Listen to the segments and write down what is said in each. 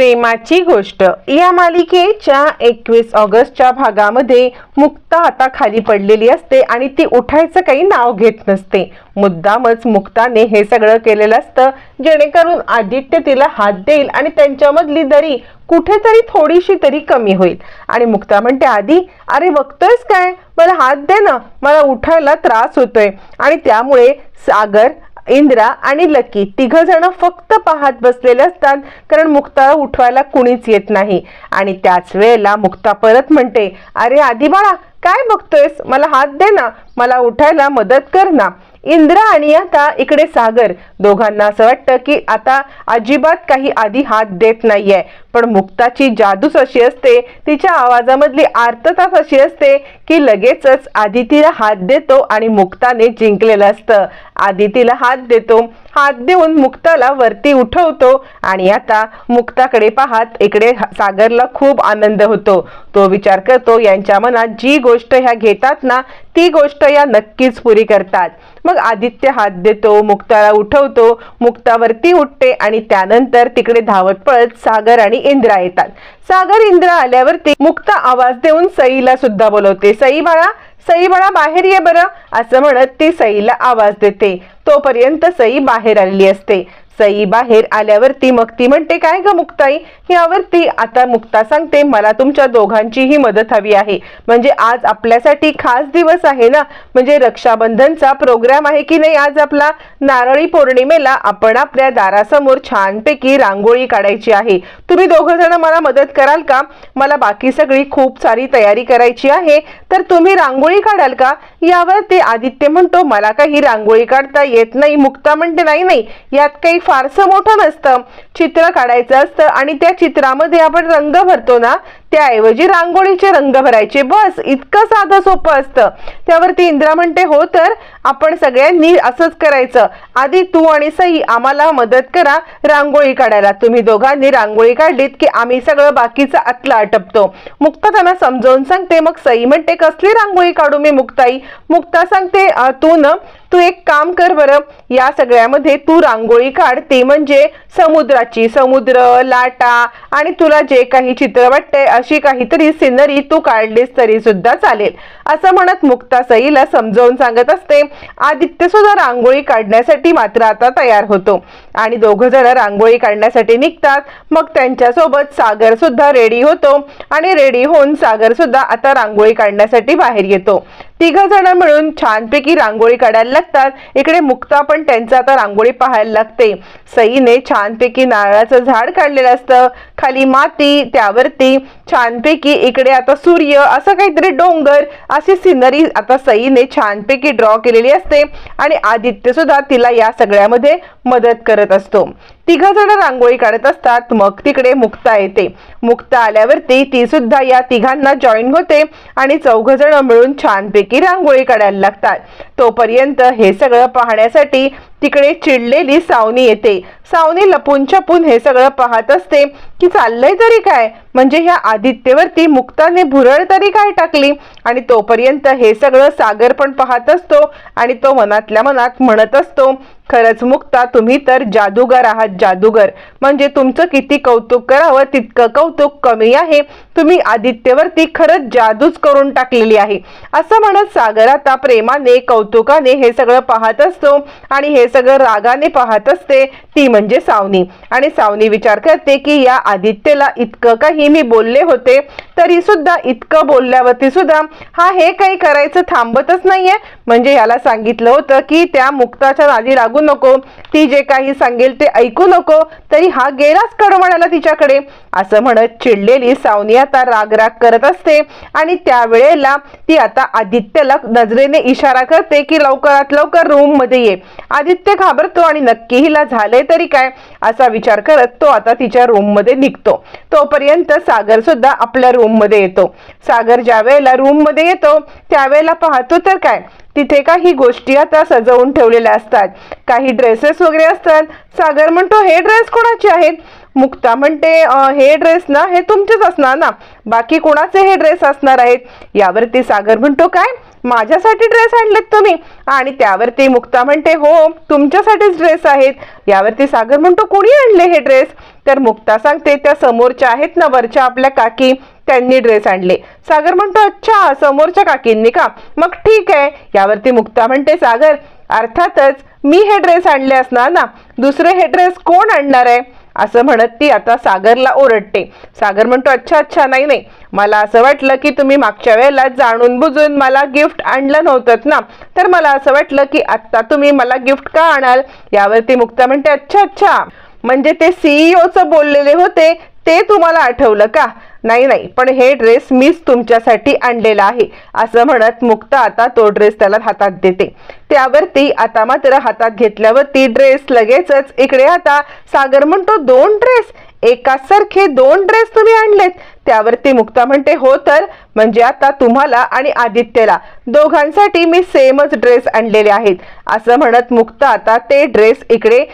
प्रेमाची गोष्ट. या मालिकेच्या एकवीस ऑगस्टच्या भागामध्ये मुक्ता आता खाली पडलेली असते आणि ती उठायचं काही नाव घेत नसते. मुद्दामच मुक्ताने हे सगळं केलेलं असतं जेणेकरून आदित्य तिला हात देईल आणि त्यांच्यामधली दरी कुठेतरी थोडीशी तरी कमी होईल. आणि मुक्ता म्हणते आधी अरे बघतोयस काय? मला हात दे ना. मला उठायला त्रास होतोय. आणि त्यामुळे सागर इंद्रा आणि लकी तिघ जण फक्त पाहत बसलेले असतात कारण मुक्ता उठवायला कुणीच येत नाही. आणि त्याच वेळेला मुक्ता परत म्हणते अरे आधी बाळा काय बघतोयस? मला हात दे ना मला उठायला मदत कर ना. इंद्रा आणि आता इकडे सागर दोघांना असं वाटतं की आता अजिबात काही आधी हात देत नाहीये. पण मुक्ताची जादूच अशी असते तिच्या आवाजामधली आर्तताच अशी असते की लगेचच आदितीला हात देतो आणि मुक्ताने जिंकलेलं असतं. आदितीला हात देतो हात देऊन मुक्ताला वरती उठवतो आणि आता मुक्ताकडे पाहत इकडे सागरला खूप आनंद होतो. तो विचार करतो यांच्या मनात जी गोष्ट ह्या घेतात ना ती गोष्ट या नक्कीच पुरी करतात. मग आदित्य हात देतो मुक्ताला उठवतो मुक्तावरती उठते आणि त्यानंतर तिकडे धावत पळत सागर आणि इंद्रा येतात. सागर इंद्रा आल्यावरती मुक्त आवाज देऊन सईला सुद्धा बोलवते. सई बाळा सई बाळा बाहेर ये बरं असं म्हणत ती सईला आवाज देते. तोपर्यंत सई बाहेर आलेली असते. सई बाहेर आल्यावरती मग ती म्हणते काय ग मुक्ताई? यावरती आता मुक्ता सांगते मला तुमच्या दोघांचीही मदत हवी आहे. म्हणजे आज आपल्यासाठी खास दिवस आहे ना? म्हणजे रक्षाबंधनचा प्रोग्राम आहे की नाही आज आपला? नारळी पौर्णिमेला आपण आपल्या दारासमोर छानपैकी रांगोळी काढायची आहे. तुम्ही दोघं जण मला मदत कराल का? मला बाकी सगळी खूप सारी तयारी करायची आहे. तर तुम्ही रांगोळी काढाल का? यावर ते आदित्य म्हणतो मला काही रांगोळी काढता येत नाही. मुक्ता म्हणते नाही नाही. यात काही फारसं मोठं नसतं. चित्र काढायचं असतं आणि त्या चित्रामध्ये आपण रंग भरतो ना त्याऐवजी रांगोळीचे रंग भरायचे. बस इतकं साधं सोपं असतं. त्यावरती इंद्रा म्हणते हो तर आपण सगळ्यांनी असंच करायचं. आधी तू आणि सई आम्हाला मदत करा रांगोळी काढायला. तुम्ही दोघांनी रांगोळी काढलीत की आम्ही सगळं बाकीचं आतला आटपतो. मुक्ता त्यांना समजावून सांगते मग सई म्हणते कसली रांगोळी काढू मी मुक्ताई? मुक्ता सांगते तू न तू एक काम कर बरं. या सगळ्यामध्ये तू रांगोळी काढ. ते म्हणजे समुद्राची समुद्र लाटा आणि तुला जे काही चित्र वाटतंय अशी काहीतरी सिनरी तू काढलीस तरी सुद्धा चालेल. असं म्हणत मुक्ता सईला समजावून सांगत असते आदित्य सुद्धा रांगोळी काढण्यासाठी मात्र आता तयार होतो. आणि दोघ जण रांगोळी काढण्यासाठी निघतात. मग त्यांच्यासोबत सागर सुद्धा रेडी होतो आणि रेडी होऊन सागर सुद्धा आता रांगोळी काढण्यासाठी बाहेर येतो. तिघ जण मिळून छानपैकी रांगोळी काढायला लागतात. इकडे मुक्ता पण त्यांचं आता रांगोळी पाहायला लागते. सईने छानपैकी नारळाचं झाड काढलेलं असतं. खाली माती त्यावरती छानपैकी इकडे आता सूर्य असं काहीतरी डोंगर अशी सिनरी आता सईने छानपैकी ड्रॉ केलेली असते. आणि आदित्य सुद्धा तिला या सगळ्यामध्ये मदत करत असतो. तिघ जण रांगोळी काढत असतात. मग तिकडे मुक्ता येते. मुक्ता आल्यावरती ती सुद्धा या तिघांना जॉईन होते आणि चौघ जण मिळून छानपैकी रांगोळी काढायला लागतात. तोपर्यंत हे सगळं पाहण्यासाठी तिकडे चिडलेली सावनी येते. सावनी लपून छपून हे सगळं पाहत असते की चाललंय तरी काय? म्हणजे ह्या आदित्यवरती मुक्ताने भुरळ तरी काय टाकली? आणि तोपर्यंत हे सगळं सागर पण पाहत असतो आणि तो मनातल्या मनात म्हणत असतो खरंच मुक्ता तुम्ही तर जादूगार आहात जादूगर. म्हणजे तुमचं किती कौतुक करावं तितकं कौतुक कमी आहे. तुम्ही आदित्यवरती खरंच जादूच करून टाकलेली आहे. असं म्हणत सागर आता प्रेमाने कौतुकाने हे सगळं पाहत असतो आणि हे सगळं रागाने पाहत असते ती म्हणजे सावनी. आणि सावनी विचार करते की या आदित्यला इतकं काही मी बोलले होते तरी सुद्धा इतकं बोलल्यावरती सुद्धा हा हे काही करायचं थांबतच नाहीये. म्हणजे याला सांगितलं होतं की त्या मुक्ताच्या नादी लागू नको. ती जे काही सांगेल ते ऐकू नको. तरी हा गेलाच कड म्हणाला तिच्याकडे. असं म्हणत चिडलेली सावनी आता राग राग करत असते. आणि त्यावेळेला ती आता आदित्यला नजरेने इशारा करते की लवकरात लवकर रूममध्ये ये. आदित्य घाबरतो आणि नक्की हिला झालंय तरी काय? असा विचार करत तो आता तिच्या रूममध्ये निघतो. तोपर्यंत सागर सुद्धा आपल्या रूममध्ये येतो. सागर ज्या वेळेला रूममध्ये येतो त्यावेळेला पाहतो तर काय? तिथे काही गोष्टी आता सजवून ठेवलेल्या असतात. काही ड्रेसेस वगैरे असतात. सागर म्हणतो हे ड्रेस कोणाचे आहेत? मुक्ता म्हणते हे ड्रेस ना हे तुमचेच असणार ना. बाकी कोणाचे हे ड्रेस असणार आहेत? यावरती सागर म्हणतो काय? माझ्यासाठी ड्रेस आणलेत तुम्ही. आणि त्यावरती मुक्ता म्हणते हो तुमच्यासाठीच ड्रेस आहेत. यावरती सागर म्हणतो कोणी आणले हे ड्रेस तर मुक्ता सांगते त्या समोरच्या आहेत ना वरच्या आपल्या काकी. त्यांनी ड्रेस आणले. सागर म्हणतो अच्छा समोरच्या काकींनी का? मग ठीक आहे. यावरती मुक्ता म्हणते सागर अर्थातच मी हे ड्रेस आणले असणार ना? दुसरे हे ड्रेस कोण आणणार आहे? असं म्हणत ती आता सागरला ओरडते. सागर म्हणतो अच्छा अच्छा नाही नाही. मला असं वाटलं की तुम्ही मागच्या वेळेला जाणून बुजून मला गिफ्ट आणलं नव्हतं ना? तर मला असं वाटलं की आत्ता तुम्ही मला गिफ्ट का आणाल? यावरती मुक्ता म्हणते अच्छा अच्छा. म्हणजे ते सीईओचं बोललेले होते ते तुम्हाला आठवलं का? नाही नाही पण हे ड्रेस मीच तुमच्यासाठी आणलेला आहे. असं म्हणत मुक्ता आता तो ड्रेस त्याला हातात देते. त्यावरती आता मात्र हातात घेतल्यावरती ड्रेस लगेचच इकडे आता सागर म्हणतो दोन ड्रेस एकासारखे दोन ड्रेस तुम्ही आणलेत. त्यावरती मुक्ता म्हणते हो तर म्हणजे आता तुम्हाला आणि आदित्यला दोघांसाठी मी सेमच ड्रेस आणलेले आहेत. असं म्हणत मुक्ता आता ते ड्रेस इकडे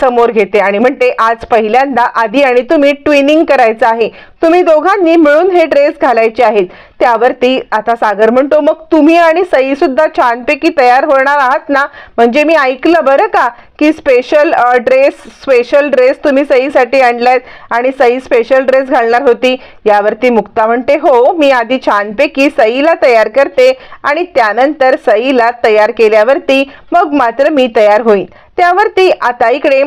समोर घेते आणि म्हणते आज पहिल्यांदा आधी आणि तुम्ही ट्विनिंग करायचं आहे. तुम्ही दोघांनी मिळून हे ड्रेस घालायचे आहेत. त्यावरती आता सागर म्हणतो मग तुम्ही आणि सई सुद्धा छानपैकी तयार होणार आहात ना? म्हणजे मी ऐकलं बरं का की स्पेशल ड्रेस स्पेशल ड्रेस तुम्ही सईसाठी आणलायत आणि सई स्पेशल ड्रेस घालणार होती. यावरती मुक्ता म्हणते हो मी आधी छानपैकी सईला तयार करते आणि त्यानंतर सईला तयार केल्यावरती मग मात्र मी तयार होईन. त्यावरती आता इकडे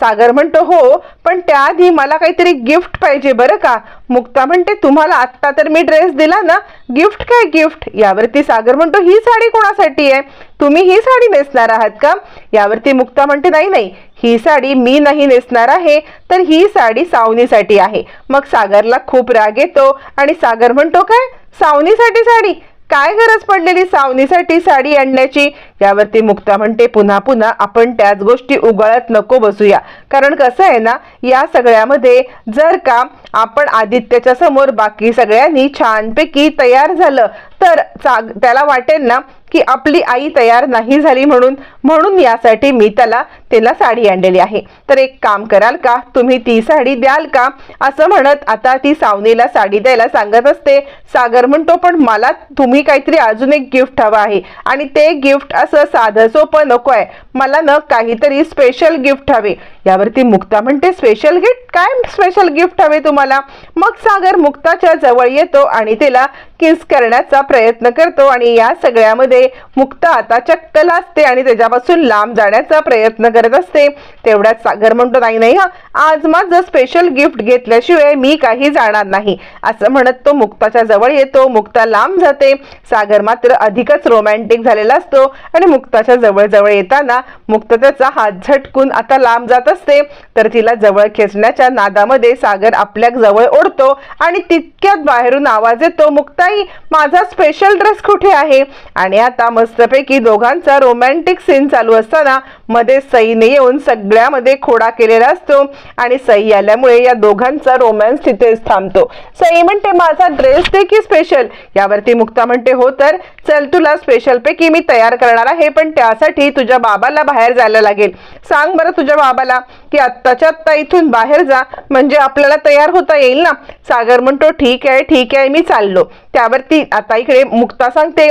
सागर म्हणतो हो पण त्याआधी मला काहीतरी गिफ्ट पाहिजे बरं का? मुक्ता म्हणते तुम्हाला आत्ता तर मी ड्रेस दिला ना गिफ्ट काय गिफ्ट? यावरती सागर म्हणतो ही साडी कोणासाठी आहे? तुम्ही ही साडी नेसणार आहात का? यावरती मुक्ता म्हणते नाही नाही ही साडी मी नाही नेसणार आहे तर ही साडी सावनीसाठी आहे. मग सागरला खूप राग येतो आणि सागर म्हणतो काय? सावनीसाठी साडी? काय गरज पडलेली सावनीसाठी साडी आणण्याची? यावरती मुक्ता म्हणते पुन्हा पुन्हा आपण त्याच गोष्टी उगाळत नको बसूया. कारण कसं आहे ना या सगळ्यामध्ये जर का आपण आदित्यच्या समोर बाकी सगळ्यांनी छानपैकी तयार झालं तर चा- त्याला वाटेल ना की आपली आई तयार नाही झाली म्हणून म्हणून यासाठी मी त्याला त्याला साडी आणलेली आहे. तर एक काम कराल का? तुम्ही ती साडी द्याल का? असं म्हणत आता ती सावनीला साडी द्यायला सांगत असते. सागर म्हणतो पण मला तुम्ही काहीतरी अजून एक गिफ्ट हवं आहे. आणि ते गिफ्ट असं साधं सोपं नको आहे. मला न काहीतरी स्पेशल गिफ्ट हवे. यावरती मुक्ता म्हणते स्पेशल गिफ्ट काय स्पेशल गिफ्ट हवे तुम्हाला? मग सागर मुक्ताच्या जवळ येतो आणि तिला किस करण्याचा प्रयत्न करतो आणि या सगळ्यामध्ये मुक्ता आता चक्क लाजते आणि त्याच्यापासून लांब जाण्याचा प्रयत्न करत असते. तेवढ्यात सागर म्हणतो नाही नाही हा आज माझं स्पेशल गिफ्ट घेतल्याशिवाय मी काही जाणार नाही. असं म्हणत तो मुक्ताच्या जवळ येतो. मुक्ता लांब जाते. सागर मात्र अधिकच रोमॅन्टिक झालेला असतो आणि मुक्ताच्या जवळ जवळ येताना मुक्त त्याचा हात झटकून आता लांब जात असते. तर तिला जवळ खेचण्याच्या नादामध्ये सागर आपल्या जवळ ओढतो आणि तितक्यात बाहेरून आवाज येतो मुक्ताई माझा स्पेशल ड्रेस कुठे आहे? आणि आता मस्तपैकी दोघांचा रोमॅन्टिक सीन चालू असताना मध्ये सईने येऊन सगळ्यामध्ये खोडा केलेला असतो. आणि सई आल्यामुळे या दोघांचा रोमॅन्स तिथेच थांबतो. सई म्हणते माझा ड्रेस दे की स्पेशल यावरती मुक्ता म्हणते हो तर चल तुला स्पेशल पैकी मी तयार करणार आहे पण त्यासाठी तुझ्या बाबाला बाहेर जायला लागेल. सांग बरं तुझ्या बाबाला. की आत्ताच्या आत्ता इथून बाहेर जा म्हणजे आपल्याला तयार होता येईल ना? सागर म्हणतो ठीक आहे ठीक आहे मी चाललो. त्यावरती आता इकडे मुक्ता सांगते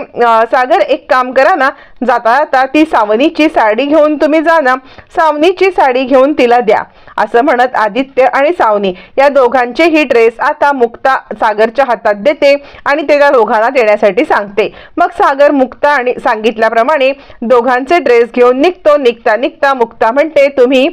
सागर एक काम करा ना जाता जाता ती सावनीची साडी घेऊन तुम्ही जा ना सावनीची साडी घेऊन तिला द्या. असं म्हणत आदित्य आणि सावनी या दोघांचेही ड्रेस आता मुक्ता सागरच्या हातात देते आणि ते त्या दोघांना देण्यासाठी सांगते. मग सागर मुक्ता आणि सांगितल्याप्रमाणे दोघांचे ड्रेस घेऊन निघतो. निघता निघता मुक्ता म्हणते तुम्ही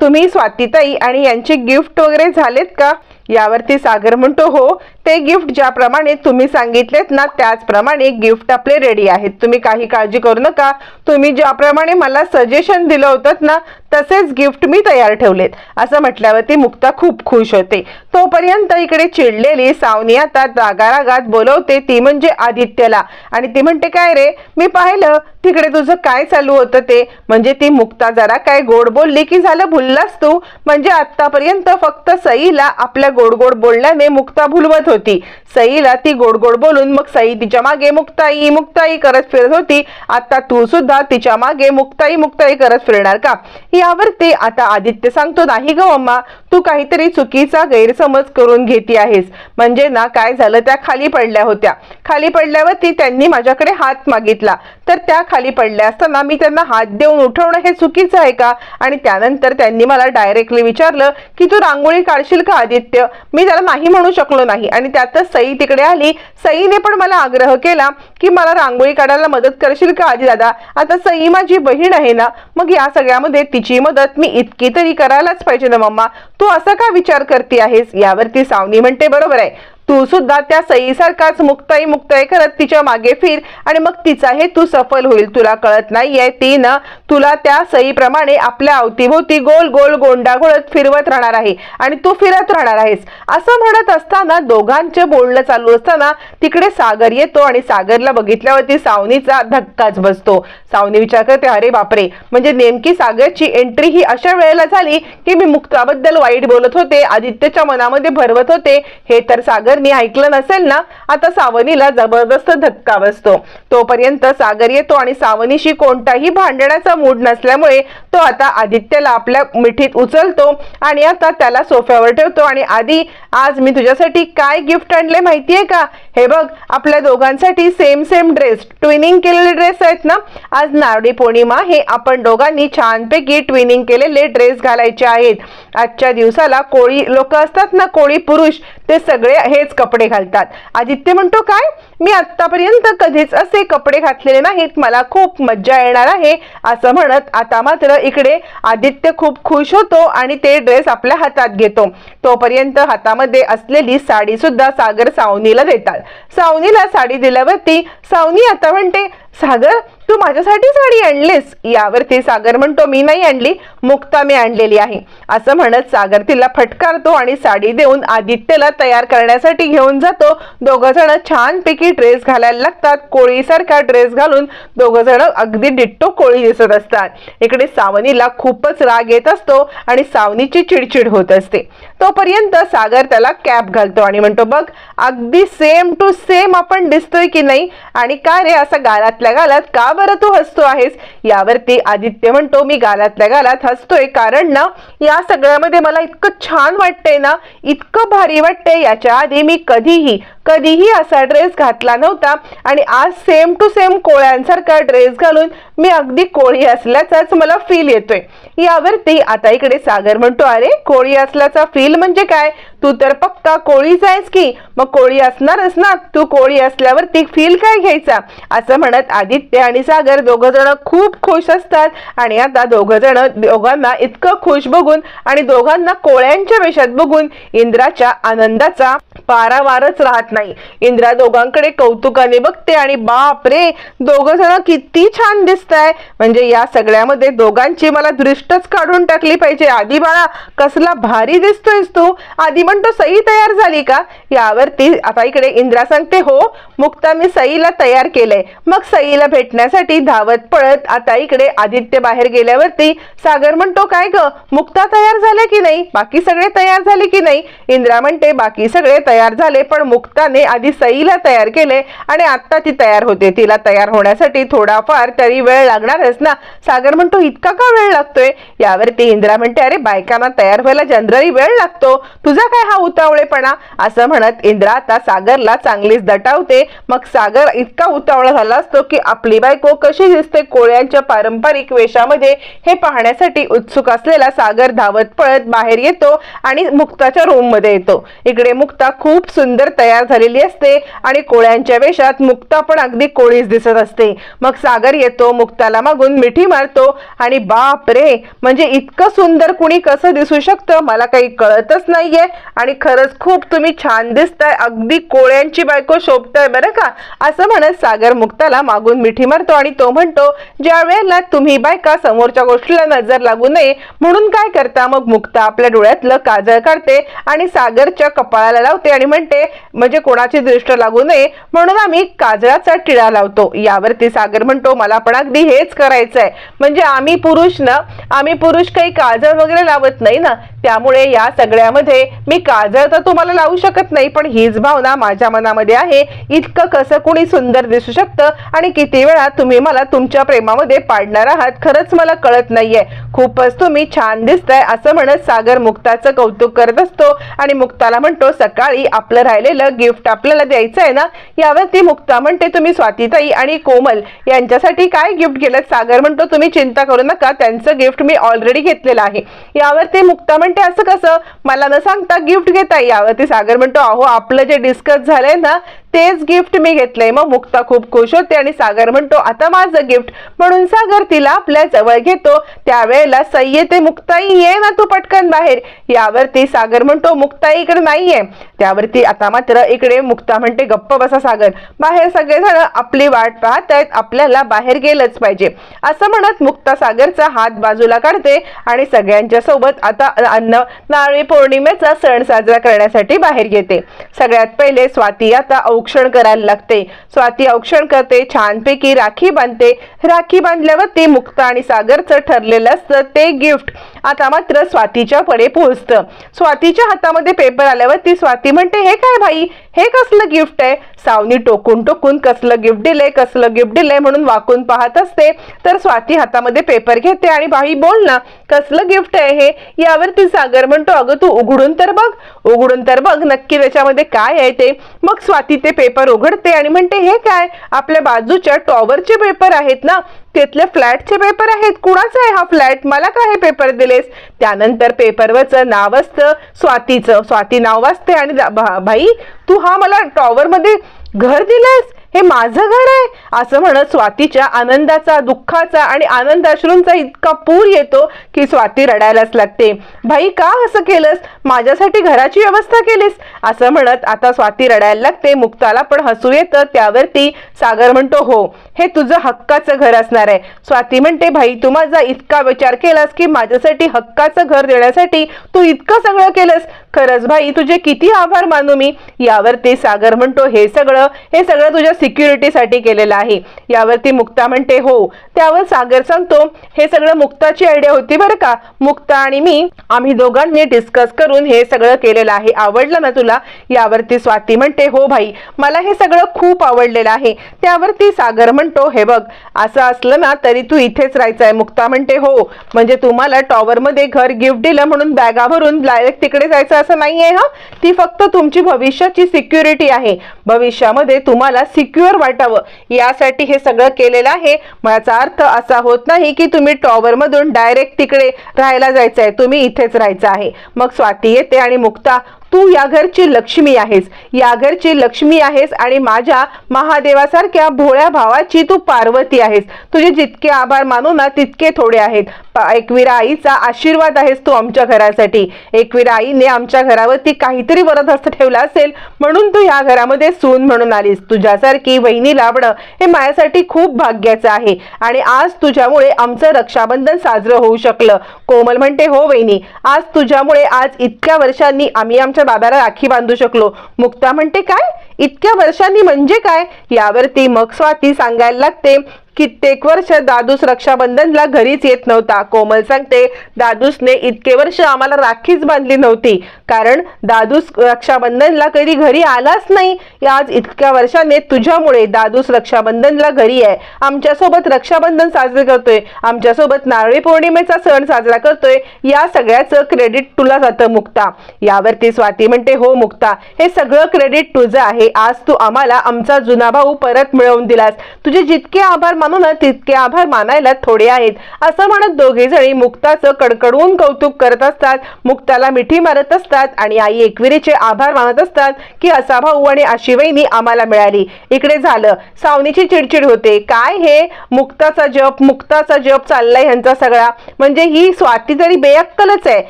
तुम्ही स्वातीताई आणि यांचे गिफ्ट वगैरे झालेत का? यावरती सागर म्हणतो हो ते गिफ्ट ज्याप्रमाणे तुम्ही सांगितलेत ना त्याचप्रमाणे गिफ्ट आपले रेडी आहेत. तुम्ही काही काळजी करू नका. तुम्ही ज्याप्रमाणे मला सजेशन दिलं होतं ना तसेच गिफ्ट मी तयार ठेवलेत. असं म्हटल्यावरती मुक्ता खूप खुश होते. तोपर्यंत इकडे चिडलेली सावनी आता रागारागात बोलवते ती म्हणजे आदित्यला. आणि ती म्हणते काय रे? मी पाहिलं. तिकडे तुझं काय चालू होतं ते? म्हणजे ती मुक्ता जरा काय गोड बोलली की झालं भुललास तू? म्हणजे आतापर्यंत फक्त सईला आपल्या गोड गोड बोलण्याने मुक्ता भुलवत होती. सईला ती गोड गोड बोलून मग सई तिच्यामागे मुक्ताई मुक्ताई करत फिरत होती. आता तू सुद्धा तिच्यामागे मुक्ताई मुक्ताई करत फिरणार का? यावरती आता आदित्य सांगतो नाही ग अम्मा तू काहीतरी चुकीचा गैरसमज करून घेती आहेस. म्हणजे ना काय झालं त्या खाली पडल्या होत्या. खाली पडल्यावरती त्यांनी माझ्याकडे हात मागितला. तर त्या खाली पडल्या असताना मी त्यांना हात देऊन उठवणं हे चुकीचं आहे का? आणि त्यानंतर त्यांनी मला डायरेक्टली विचारलं की तू रांगोळी काढशील का आदित्य? मी त्याला नाही म्हणू शकलो नाही. आणि त्यातच सई तिकडे आली. सईने पण मला आग्रह केला की मला रांगोळी काढायला मदत करशील का आधी दादा? आता सई माझी बहीण आहे ना मग या सगळ्यामध्ये तिची मदत मी इतकी तरी करायलाच पाहिजे ना मम्मा. तू असा का विचार करते आहेस? यावरती सावनी म्हणते बरोबर आहे. तू सुद्धा त्या सईसारखाच मुक्ताई मुक्ताई करत तिच्यामागे फिर आणि मग तिचा हे तू सफल होईल. तुला कळत नाहीये ती ना तुला त्या सईप्रमाणे आपल्या अवतीभोवती गोल गोल गोंडाघोळत फिरवत राहणार आहे आणि तू फिरत राहणार आहेस. असं म्हणत असताना दोघांचे बोलणं चालू असताना तिकडे सागर येतो आणि सागरला बघितल्यावरती सावनीचा धक्काच बसतो. सावनी विचार करते अरे बापरे म्हणजे नेमकी सागरची एंट्री ही अशा वेळेला झाली की मी मुक्ताबद्दल वाईट बोलत होते आदित्यच्या मनामध्ये भरवत होते? हे तर सागर मी ऐकलं नसेल ना आता सावनीला जबरदस्त धक्का बसतो. तोपर्यंत सागर येतो आणि सावनीशी कोणताही भांडण्याचा मूड नसल्यामुळे तो आता आदित्यला आपल्या मिठीत उचलतो आणि आता त्याला सोफ्यावर ठेवतो. आणि आधी आज मी तुझ्यासाठी काय गिफ्ट आणले माहितीये का? हे बघ आपल्या दोघांसाठी सेम सेम ड्रेस ट्विनिंग केलेले ड्रेस आहेत ना? आज नारळी पौर्णिमा हे आपण दोघांनी छानपैकी ट्विनिंग केलेले ड्रेस घालायचे आहेत. आजच्या दिवसाला कोळी लोक असतात ना कोळी पुरुष ते सगळे हेच कपडे घालतात. आदित्य म्हणतो काय? मी आतापर्यंत कधीच असे कपडे घातलेले नाहीत. मला खूप मज्जा येणार आहे. असं म्हणत आता मात्र इकडे आदित्य खूप खुश होतो आणि ते ड्रेस आपल्या हातात घेतो. तोपर्यंत हातामध्ये असलेली साडी सुद्धा सागर सावनीला देतात. सावनीला साडी दिल्यावरती सावनी आता म्हणते सागर तू माझ्यासाठी साडी आणलीस? यावरती सागर म्हणतो मी नाही आणली मुक्ता मी आणलेली आहे. असं म्हणत सागर तिला फटकारतो आणि साडी देऊन आदित्यला तयार करण्यासाठी घेऊन जातो. दोघं जण छानपैकी ड्रेस घालायला लागतात. कोळीसारखा ड्रेस घालून दोघं जण अगदी डिट्टो कोळी दिसत असतात. इकडे सावनीला खूपच राग येत असतो आणि सावनीची चिडचिड होत असते. तोपर्यंत सागर त्याला कॅप घालतो आणि म्हणतो बघ अगदी सेम टू सेम आपण दिसतोय की नाही? आणि का रे असं गालातल्या गालात का बरं तू हसतो आहेस? यावरती आदित्य म्हणतो मी गालातल्या गालात हसतोय कारण ना या सगळ्यामध्ये मला इतकं छान वाटतंय ना इतकं भारी वाटतंय. याच्या आधी मी कधीही कधीही असा ड्रेस घातला नव्हता. आणि आज सेम टू सेम कोळ्यांसारखा ड्रेस घालून मी अगदी कोळी असल्याचाच मला फील येतोय. यावरती आता इकडे सागर म्हणतो अरे कोळी असल्याचा फील म्हणजे काय? तू तर फक्त कोळीच आहेस की. मग कोळी असणारच ना. तू कोळी असल्यावरती फील काय घ्यायचा? असं म्हणत आदित्य आणि सागर दोघं जण खूप खुश असतात. आणि आता दोघं जण दोघांना इतकं खुश बघून आणि दोघांना कोळ्यांच्या वेशात बघून इंद्राच्या आनंदाचा पारावारच राहत नाही. इंद्रा दोघांकडे कौतुकाने बघते आणि बाप रे दोघं जण किती छान दिसत आहे म्हणजे या सगळ्यामध्ये दोघांची मला दृष्टच काढून टाकली पाहिजे. आधी बाळा कसला भारी दिसतोयस तू. आधी म्हणतो सई तयार झाली का? यावरती आता इकडे इंद्रा सांगते हो मुक्ता मी सईला तयार केलंय. मग सईला भेटण्यासाठी धावत पळत आता इकडे आदित्य बाहेर गेल्यावरती सागर म्हणतो काय ग मुक्ता तयार झाल्या की नाही? बाकी सगळे तयार झाले की नाही? इंद्रा म्हणते बाकी सगळे तयार झाले पण मुक्ताने आधी सईला तयार केले आणि आता ती तयार होते. तिला तयार होण्यासाठी थोडाफार तरी वेळ लागणारच ना? सागर म्हणतो इतका का वेळ लागतोय? यावरती इंद्रा म्हणते अरे बायकांना तयार व्हायला जनरली वेळ लागतो. तुझा काय हा उतावळेपणा. असं म्हणत इंद्रा आता सागरला चांगलीच दटावते. मग सागर इतका उतावळा झाला असतो की आपली बायको कशी दिसते कोळ्यांच्या पारंपरिक वेशामध्ये हे पाहण्यासाठी उत्सुक असलेला सागर धावत पळत बाहेर येतो आणि मुक्ताच्या रूममध्ये येतो. इकडे मुक्ता खूप सुंदर तयार झालेली असते आणि कोळ्यांच्या वेशात मुक्ता पण अगदी कोळीच दिसत असते. मग सागर येतो मुक्ताला मागून मिठी मारतो आणि बाप रे म्हणजे इतकं सुंदर कुणी कसं दिसू शकतं? मला काही कळतच नाहीये. आणि खरंच खूप तुम्ही छान दिसताय. अगदी कोळ्यांची बायको शोभताय बरं का? असं म्हणत सागर मुक्ताला मागून मिठी मारतो आणि तो म्हणतो ज्या वेळेला तुम्ही बायका समोरच्या गोष्टीला नजर लागू नये म्हणून काय करता? मग मुक्ता आपल्या डोळ्यातलं काजळ काढते आणि सागरच्या कपाळाला लावते आणि म्हणते म्हणजे कोणाची दृष्ट लागू नये म्हणून आम्ही काजळाचा टिळा लावतो. यावरती सागर म्हणतो मला पण अगदी हेच करायचंय. म्हणजे आम्ही पुरुष ना आम्ही पुरुष काही काजळ वगैरे लावत नाही ना त्यामुळे या सगळ्यामध्ये मी काजळ तर तुम्हाला लावू शकत नाही पण हीच भावना माझ्या मनामध्ये आहे. इतकं कसं कुणी सुंदर दिसू शकतं? आणि किती वेळा तुम्ही मला तुमच्या प्रेमामध्ये पाडणार आहात? खरंच मला कळत नाहीये. खूपच तुम्ही छान दिसताय असं म्हणत सागर मुक्ताचं कौतुक करत असतो. आणि मुक्ताला म्हणतो सकाळी आपलं राहिलेलं गिफ्ट आपल्याला द्यायचं आहे ना? यावरती मुक्ता म्हणते तुम्ही स्वातीताई आणि कोमल यांच्यासाठी काय गिफ्ट गेलं सागर म्हणतो तुम्ही चिंता करू नका त्यांचं गिफ्ट मी ऑलरेडी घेतलेलं आहे. यावरती मुक्ता म्हणते असं कसं? मला न सांगता गिफ्ट घेता यावरती सागर म्हणतो अहो आपलं जे डिस्कस झालंय ना तेच गिफ्ट मी घेतलंय. मग मुक्ता खूप खुश होते आणि सागर म्हणतो आता माझं गिफ्ट. म्हणून सागर तिला आपल्या जवळ घेतो. त्यावेळेला सय्ये ते मुक्ताई ये ना तू पटकन बाहेर. यावरती सागर म्हणतो मुक्ताई इकडे नाहीये. त्यावरती आता मात्र इकडे मुक्ता म्हणते गप्प बसा सागर. बाहेर सगळेजण आपली वाट पाहत आहेत आपल्याला बाहेर गेलंच पाहिजे. असं म्हणत मुक्ता सागरचा हात बाजूला काढते आणि सगळ्यांच्या सोबत आता अन्न नारळी पौर्णिमेचा सण साजरा करण्यासाठी बाहेर येते. सगळ्यात पहिले स्वाती आता औक्षण करायला लागते. स्वाती औक्षण करते छानपैकी राखी बांधते. राखी बांधल्यावर ते मुक्ता आणि सागरचं ठरलेलं असतं ते गिफ्ट. आता मात्र स्वातीच्या पडे पोहोचतं. स्वातीच्या हातामध्ये पेपर आल्यावर ती स्वाती म्हणते हे काय भाई? हे कसलं गिफ्ट आहे? सावनी टोकून टोकून कसलं गिफ्ट दिलंय कसलं गिफ्ट दिलंय म्हणून वाकून पाहत असते. तर स्वाती हातामध्ये पेपर घेते आणि भाई बोल ना कसलं गिफ्ट आहे हे? यावर ती सागर म्हणतो अगं तू उघडून तर बघ उघडून तर बघ नक्की त्याच्यामध्ये काय आहे ते. मग स्वाती ते पेपर उघडते आणि म्हणते हे काय? आपल्या बाजूच्या टॉवरचे पेपर आहेत ना? तिथले फ्लॅटचे पेपर आहेत. कुणाचा आहे हा फ्लॅट मला काय हे पेपर दिलेस? त्यानंतर पेपरवरचं नाव असतं स्वातीचं. स्वाती नाव वाचते आणि भाई तू हा मला टॉवर मध्ये घर दिलंस? हे माझं घर आहे. असं म्हणत स्वातीच्या आनंदाचा दुःखाचा आणि आनंदाश्रूंचा इतका पूर येतो की स्वाती रडायलाच लागते. भाई का असं केलंस? माझ्यासाठी घराची व्यवस्था केलीस. असं म्हणत आता स्वाती रडायला लागते. मुक्ताला पण हसू येतं. त्यावरती सागर म्हणतो हो हे तुझं हक्काचं घर असणार आहे. स्वाती म्हणते भाई तू माझा इतका विचार केलास की माझ्यासाठी हक्काचं घर देण्यासाठी तू इतकं सगळं केलंस. खरंच. भाई तुझे किती आभार मानू मी. यावरती सागर म्हणतो हे सगळं हे सगळं तुझ्या सिक्युरिटीसाठी केलेलं आहे. यावरती मुक्ता म्हणते हो. त्यावर सागर सांगतो हे सगळं मुक्ताची आयडिया होती बरं का. मुक्ता आणि मी आम्ही दोघांनी डिस्कस करून हे सगळं केलेलं आहे. आवडलं ना तुला? यावरती स्वाती म्हणते हो भाई मला हे सगळं खूप आवडलेलं आहे. त्यावरती सागर म्हणतो हे बघ असं असलं ना तरी तू इथेच राहायचं आहे मुक्ता म्हणते हो. म्हणजे तुम्हाला टॉवरमध्ये घर गिफ्ट दिलं म्हणून बॅगा भरून डायरेक्ट तिकडे जायचं असं नाहीये हा. ती फक्त तुमची भविष्याची सिक्युरिटी आहे. भविष्यामध्ये तुम्हाला सिक्युअर वाटावं. यासाठी हे सगळं केलेलं आहे. याचा अर्थ असा होत नाही की तुम्ही टॉवर मधून डायरेक्ट तिकडे राहायला जायचं आहे तुम्ही इथेच राहायचं आहे. मग स्वाती येते आणि मुक्ता तू या घरची लक्ष्मी आहेस. या घरची लक्ष्मी आहेस आणि माझ्या महादेवासारख्या भोळ्या भावाची तू पार्वती आहेस. तुझे जितके आभार मानू ना तितके थोडे आहेत. प- एकविरा आईचा आशीर्वाद आहेस तू आमच्या घरासाठी. एकविरा आईने आमच्या घरावरती काहीतरी वरदहस्त ठेवला असेल म्हणून तू ह्या घरामध्ये सून म्हणून आलीस. तुझ्यासारखी वहिनी लाभणं हे माझ्यासाठी खूप भाग्याचं आहे. आणि आज तुझ्यामुळे आमचं रक्षाबंधन साजरं होऊ शकलं. कोमल म्हणते हो वहिनी आज तुझ्यामुळे आज इतक्या वर्षांनी आम्ही आमच्या बाब्याला राखी बांधू शकलो. मुक्ता म्हणते काय? इतक्या वर्षांनी म्हणजे काय? यावरती मग स्वाती सांगायला लागते कित्येक वर्ष दादूस रक्षाबंधनला घरीच येत नव्हता. कोमल सांगते दादूसने इतके वर्ष आम्हाला राखीच बांधली नव्हती. कारण दादूस रक्षाबंधनला कधी घरी आलाच नाही. आज इतक्या वर्षाने तुझ्यामुळे दादूस रक्षाबंधनला घरी आहे. आमच्यासोबत रक्षाबंधन साजरे करतोय. आमच्यासोबत नारळी पौर्णिमेचा सण साजरा करतोय. या सगळ्याचं क्रेडिट तुला जातं मुक्ता. यावरती स्वाती म्हणते हो मुक्ता हे सगळं क्रेडिट तुझं आहे. आज तू आम्हाला आमचा जुना भाऊ परत मिळवून दिलास. तुझे जितके आभार म्हणून तितके आभार मानायला थोडे आहेत. असं म्हणत दोघे जणी मुक्ताचं कडकडून कौतुक करत असतात. मुक्ताला मिठी मारत असतात आणि आई एकविरीचे आभार मानत असतात की असा भाऊ आणि अशी वहिनी आम्हाला मिळाली. इकडे झालं. सावनीची चिडचिड होते. काय हे? मुक्ताचा जप मुक्ताचा जप चाललाय ह्यांचा सगळा. म्हणजे ही स्वाती तरी बेअक्कलच आहे.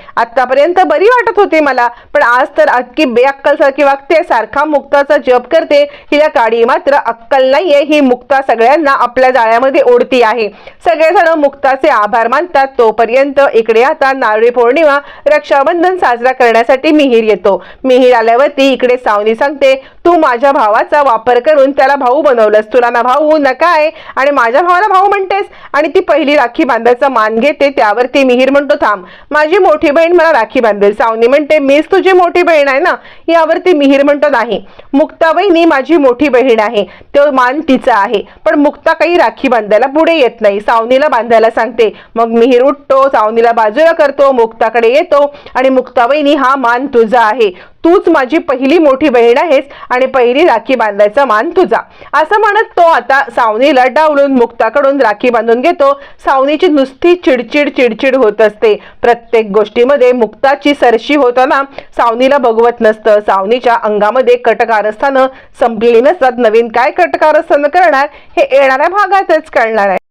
आतापर्यंत बरी वाटत होती मला. पण आज तर अक्की बेअक्कल सारखी वागते सारखा मुक्ताचा जप करते हिला काडी मात्र अक्कल नाहीये. ही मुक्ता सगळ्यांना आपल्या जाळ्यामध्ये ओढती आहे. सगळेजण मुक्ताचे आभार मानतात. तोपर्यंत इकडे आता नारळी पौर्णिमा रक्षाबंधन साजरा करण्यासाठी मिहीर येतो. मिहीर आल्यावरती इकडे सावनी सांगते तू माझ्या भावाचा वापर करून त्याला भाऊ बनवलंस. तुला ना भाऊ नका काय? आणि माझ्या भावाला भाऊ म्हणतेस? आणि ती पहिली राखी बांधायचा मान घेते त्यावरती मिहीर म्हणतो थांब माझी मोठी बहीण मला राखी बांधेल. सावनी म्हणते मीच तुझी मोठी बहीण आहे ना? यावरती मिहीर म्हणतो नाही. मुक्ता वहिनी माझी मोठी बहीण आहे. तो मान तिचा आहे. पण मुक्ता काही राखी बांधायला पुढे येत नाही. सावनीला बांधायला सांगते मग मिहीर उठतो सावनीला बाजूला करतो मुक्ताकडे येतो आणि मुक्ता हा मान तुझा आहे. तूच माझी पहिली मोठी बहीण आहेस आणि पहिली राखी बांधायचा मान तुझा. असं म्हणत तो आता सावनीला डावलून मुक्ताकडून राखी बांधून घेतो. सावनीची नुसती चिडचिड चिडचिड होत असते. प्रत्येक गोष्टीमध्ये मुक्ताची सरशी होताना सावनीला बघवत नसतं. सावनीच्या अंगामध्ये कटकारस्थानं संपलेली नसतात. नवीन काय कटकारस्थानं करणार? हे येणाऱ्या भागातच कळणार आहे.